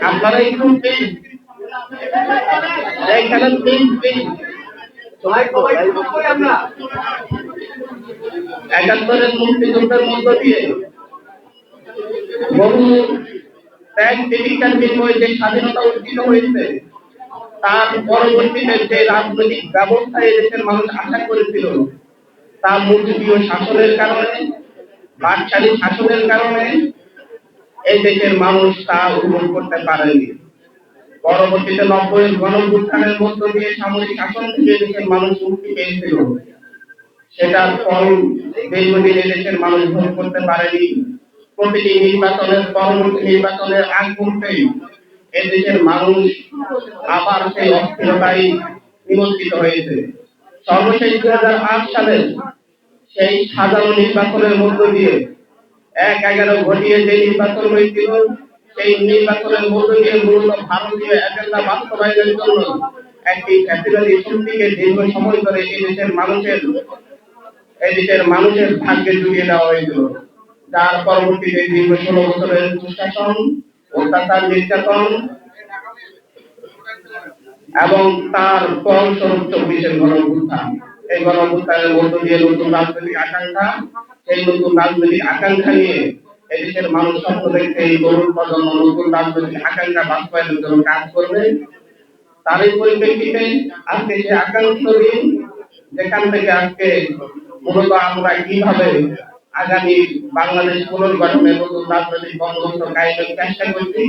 আপনারা বহু ত্যাগ জীবিকার বিনিময়ে যে স্বাধীনতা অর্জিত হয়েছে, তার পরবর্তীতে যে রাজনৈতিক ব্যবস্থা দেশের মানুষ আশা করেছিল, তা মুরগীয় শাসনের কারণে, বাকশালী শাসনের কারণে এই দেশের মানুষ তা উপভোগ করতে পারেনি। পরবর্তীতে নব্বই গণভুত্থানের মধ্য দিয়ে সামরিক শাসন থেকে দেশের মানুষ মুক্তি পেয়েছিল। সেটার ফল দীর্ঘদিন দেশের মানুষ ভোগ করতে পারেনি। প্রতিটি নির্বাচনের পরবর্তী নির্বাচনের আগ মুহূর্তেই এই দেশের মানুষ আবার সেই অস্থিরতায় নিমজ্জিত হয়েছে। সর্বশেষ দুই হাজার আট সালে সেই সাধারণ নির্বাচনের মধ্য দিয়ে এক এগারো ঘটিয়ে যে নির্বাচন হয়েছিল, সেই নির্বাচনের মধ্য দিয়ে মূলত ভারতীয় এজেন্ডা বাস্তবায়নের জন্য একটি ফ্যাসিবাদী শক্তিকে দীর্ঘ সময় ধরে এই দেশের মানুষের, এই দেশের মানুষের ভাগ্যে জুড়িয়ে দেওয়া হয়েছিল। যার পরবর্তীতে দীর্ঘ ষোলো বছরের দুঃশাসন অত্যাচার নির্যাতন এবং তার ফলস্বরূপ চব্বিশের গণঅভ্যুত্থান। এই গণঅভ্যুত্থানের মধ্য দিয়ে নতুন রাজনৈতিক আকাঙ্ক্ষা সেই নতুন রাজনৈতিক আকাঙ্ক্ষা নিয়ে এদেশের মানুষ স্বপ্ন দেখতে এই তরুণ প্রজন্ম নতুন রাজনৈতিক আকাঙ্ক্ষা বাস্তবায়নের জন্য কাজ করবে। তারই পরিপ্রেক্ষিতে আজকে সে আকাঙ্ক্ষিত দিন, যেখান থেকে আজকে মূলত আমরা কীভাবে আগামী বাংলাদেশ পুনর্গঠনের নতুন রাজনৈতিক বন্দোবস্ত কায়েমের চেষ্টা করছি,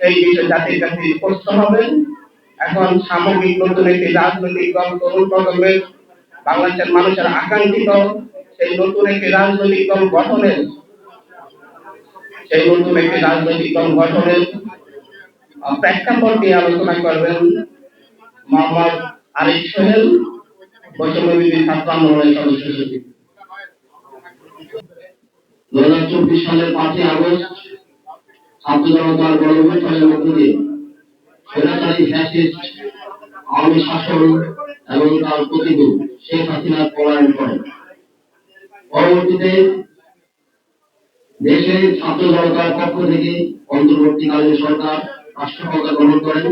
সেই বিষয়ে জাতির কাছে স্পষ্ট হবে। এখন সামগ্রিক নতুন একটি রাজনৈতিক দল তরুণ প্রজন্মের বাংলাদেশের মানুষের আকাঙ্ক্ষিত, সেই নতুন একটি রাজনৈতিক দল গঠনের, সেই নতুন একটি রাজনৈতিক দল গঠনের প্রেক্ষাপট নিয়ে আলোচনা করবেন মোহাম্মদ আরিফ সোহেল বৈষম্যবিধি ছাত্র আন্দোলনের সদস্য সচিব। দু হাজার চব্বিশ সালের পাঁচই আগস্ট ছাত্র জনতার গণঅভ্যুত্থানের মধ্য দিয়ে স্বৈরাচারী, ফ্যাসিস্ট, আওয়ামী শাসন এবং তার প্রতিকূল শেখ হাসিনা পলায়ন করেন পরবর্তীতে দেশে ছাত্র জনতার পক্ষ থেকে অন্তর্বর্তীকালীন সরকার রাষ্ট্র ক্ষমতা গ্রহণ করেন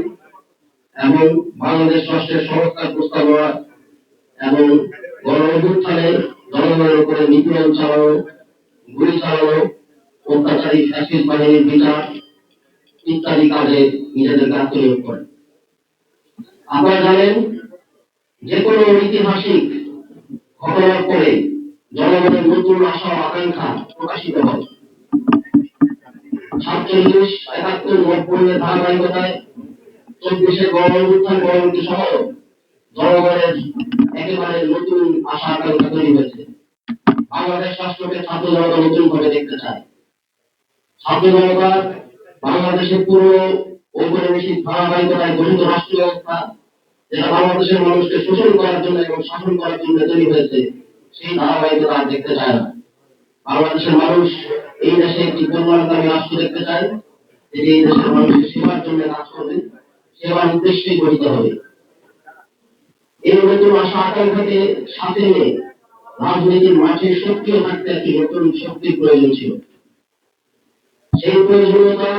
এবং বাংলাদেশ রাষ্ট্রের সংস্কার প্রস্তাবনা এবং গণ অভ্যুত্থানে জনগণের উপরে নিপীড়ন চালানো, গুলি চালানো, অত্যাচারী ফ্যাসিস্ট বাহিনীর বিচার ইত্যাদি কাজে নিজেদেরকে আত্মনিয়োগ করে আপনারা জানেন যে কোনো ঐতিহাসিক ঘটনার পরে জনগণের নতুন আশা আকাঙ্ক্ষা প্রকাশিত হয়। সাতচল্লিশ, একাত্তর, নব্বইয়ের ধারাবাহিকতায় চব্বিশে গণ সময় জনগণের একেবারে নতুন আশা আকাঙ্ক্ষা তৈরি হয়েছে। বাংলাদেশ রাষ্ট্রকে ছাত্র জনতা নতুন ভাবে দেখতে চায়। ছাত্র জনতা বাংলাদেশের পুরো ঔপনিবেশিক ধারাবাহিকতায় গঠিত রাষ্ট্র ব্যবস্থা যেটা বাংলাদেশের মানুষকে শোষণ করার জন্য এবং শাসন করার জন্য তৈরি হয়েছে, সেই ধারাবাহিকতা আর দেখতে চায় না। বাংলাদেশের মানুষ এই দেশে একটি কল্যাণকামী রাষ্ট্র দেখতে চায় যেটি এই দেশের মানুষের সেবার জন্য কাজ করবে, সেবার উদ্দেশ্যেই গঠিত হবে। এই নতুন আশা আকাঙ্ক্ষাকে সাথে নিয়ে রাজনীতির মাঠে সক্রিয় থাকতে একটি নতুন শক্তির প্রয়োজন ছিল। সেই প্রয়োজনীয়তা